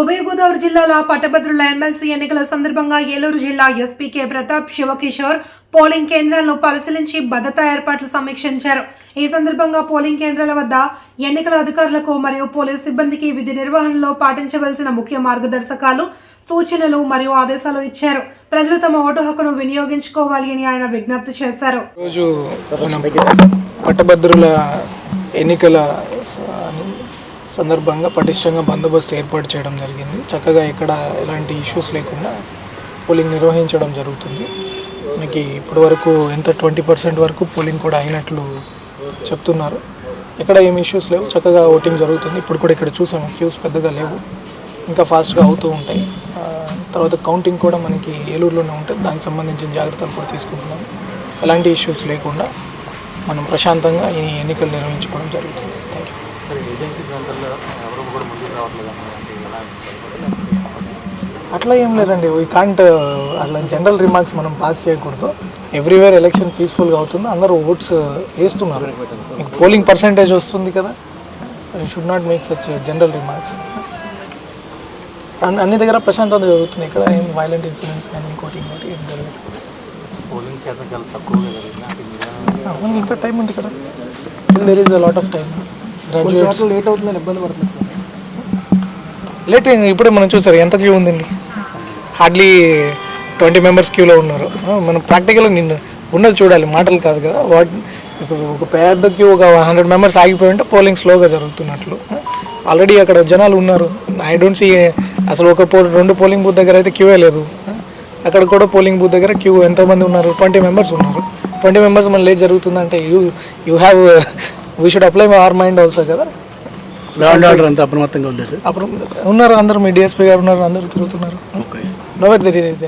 ఉభయ గోదావరి జిల్లాల పట్టభద్రుల ఎమ్మెల్సీ ఎన్నికల సందర్భంగా ఏలూరు జిల్లా SP K Pratap Sivakishore polling కేంద్రాలను పరిశీలించి భద్రతా ఏర్పాట్లు సమీక్షించారు. ఈ సందర్భంగా పోలింగ్ కేంద్రాల వద్ద ఎన్నికల అధికారులకు మరియు పోలీస్ సిబ్బందికి విధి నిర్వహణలో పాటించవలసిన ముఖ్య మార్గదర్శకాలు సూచనలు మరియు ఆదేశాలు ఇచ్చారు. ప్రజలు తమ ఓటు హక్కును వినియోగించుకోవాలి అని ఆయన విజ్ఞప్తి చేశారు. పట్టభద్రుల ఎన్నికల సందర్భంగా పటిష్టంగా బందోబస్తు ఏర్పాటు చేయడం జరిగింది. చక్కగా ఎక్కడ ఎలాంటి ఇష్యూస్ లేకుండా పోలింగ్ నిర్వహించడం జరుగుతుంది. మనకి ఇప్పటి వరకు ఎంత ట్వంటీ పర్సెంట్ వరకు పోలింగ్ కూడా అయినట్లు చెప్తున్నారు. ఎక్కడ ఏమి ఇష్యూస్ లేవు. చక్కగా ఓటింగ్ జరుగుతుంది. ఇప్పుడు కూడా ఇక్కడ చూసాము క్యూస్ పెద్దగా లేవు. ఇంకా ఫాస్ట్గా అవుతూ ఉంటాయి. తర్వాత కౌంటింగ్ కూడా మనకి ఏలూరులోనే ఉంటుంది. దానికి సంబంధించిన జాగ్రత్తలు కూడా తీసుకుంటున్నాం. ఎలాంటి ఇష్యూస్ లేకుండా మనం ప్రశాంతంగా ఈ ఎన్నికలు నిర్వహించుకోవడం జరుగుతుంది. థ్యాంక్ యూ ఏజెన్సీ సెంటర్లో ఎవరు కూడా ముందుకు రావట్లేదు అంటే ఎలా అట్లా ఏం లేదండి. వీ కాంట్ అట్లా జనరల్ రిమార్క్స్ మనం పాస్ చేయకూడదు. ఎవ్రీవేర్ ఎలక్షన్ పీస్ఫుల్గా అవుతుంది. అందరూ ఓట్స్ వేస్తున్నారు. మీకు పోలింగ్ పర్సంటేజ్ వస్తుంది కదా should not make such general remarks అన్ని దగ్గర ప్రశాంతత జరుగుతుంది ఇక్కడ ఏం వైలెంట్ ఇన్సిడెంట్స్ కానీ ఇంకోటి ఇంకోటి ఏం జరగదు. పోలింగ్ శాతం చాలా తక్కువగా జరిగింది అంటే మీరు అవును, ఇంకా టైం ఉంది కదా. There is a lot of time graduates late అవుతుందని ఇబ్బంది లేట్ అయింది. ఇప్పుడే మనం చూసారు. ఎంత క్యూ ఉందండి? హార్డ్లీ ట్వంటీ మెంబర్స్ క్యూలో ఉన్నారు. మనం ప్రాక్టికల్గా నిన్ను ఉన్నది చూడాలి. మాటలు కాదు కదా. వాట్ ఇప్పుడు ఒక పెద్ద క్యూ ఒక హండ్రెడ్ మెంబర్స్ ఆగిపోయి ఉంటే పోలింగ్ స్లోగా జరుగుతున్నట్లు. ఆల్రెడీ అక్కడ జనాలు ఉన్నారు. ఐ డోంట్ సీ అసలు ఒక పో రెండు పోలింగ్ బూత్ దగ్గర అయితే క్యూవే లేదు. అక్కడ కూడా పోలింగ్ బూత్ దగ్గర క్యూ ఎంతమంది ఉన్నారు. ట్వంటీ మెంబర్స్ ఉన్నారు. ట్వంటీ మెంబర్స్ మన లేట్ జరుగుతుందంటే you you have we should apply my or mind also కదా? లా అండ్ ఆర్డర్ అంతా అప్రమత్తంగా ఉంది సార్? అప్పుడు ఉన్నారు అందరూ? మీ డిఎస్పీ గారు ఉన్నారు? అందరూ తిరుగుతున్నారు. No there is